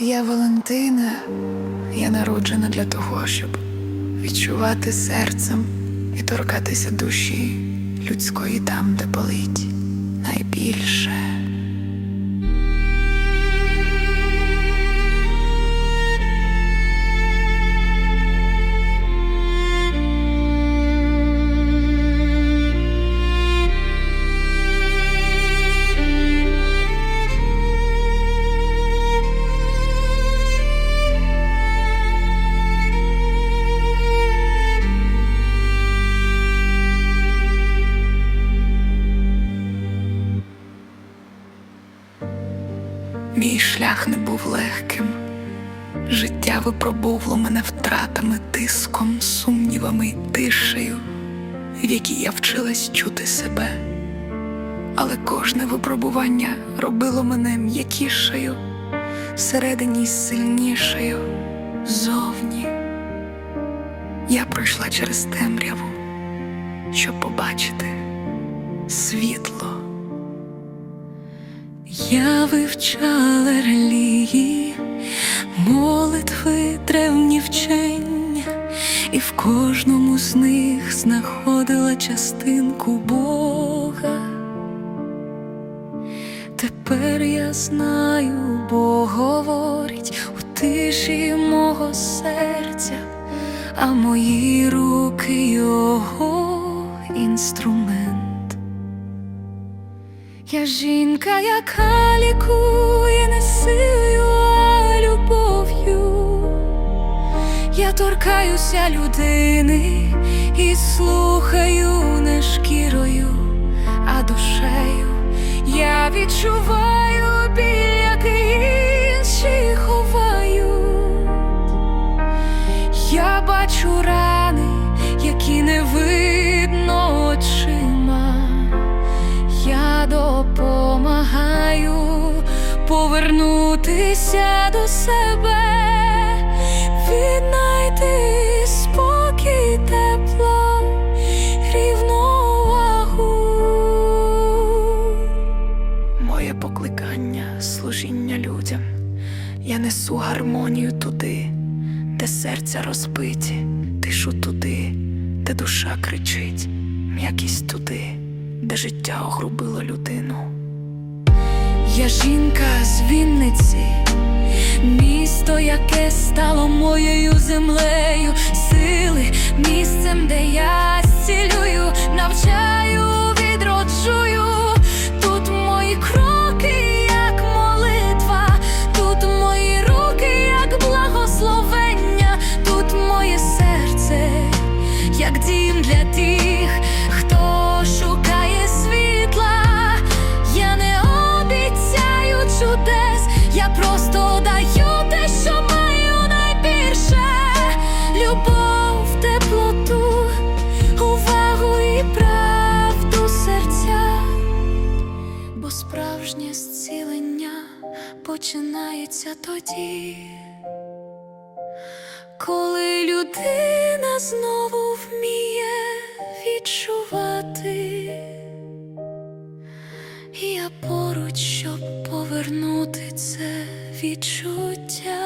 Я Валентина, я народжена для того, щоб відчувати серцем і торкатися душі людської там, де болить найбільше. Мій шлях не був легким. Життя випробовувало мене втратами, тиском, сумнівами й тишею, в якій я вчилась чути себе. Але кожне випробування робило мене м'якішою, всередині сильнішою, зовні. Я пройшла через темряву, щоб побачити світло. Я вивчала релігії, молитви древні вчення, і в кожному з них знаходила частинку Бога. Тепер я знаю, Бог говорить у тиші мого серця, а мої руки його інструмент. Я жінка, яка лікує не силою, а любов'ю. Я торкаюся людини і слухаю не шкірою, а душею. Я відчуваю повернутися до себе, віднайти спокій, тепло, рівновагу. Моє покликання, служіння людям. Я несу гармонію туди, де серця розбиті, тишу туди, де душа кричить, м'якість туди, де життя огрубило людину. Я жінка з Вінниці, місто, яке стало моєю землею, сили, місцем, де я зцілюю, зцілення починається тоді, коли людина знову вміє відчувати. І Я поруч, щоб повернути це відчуття.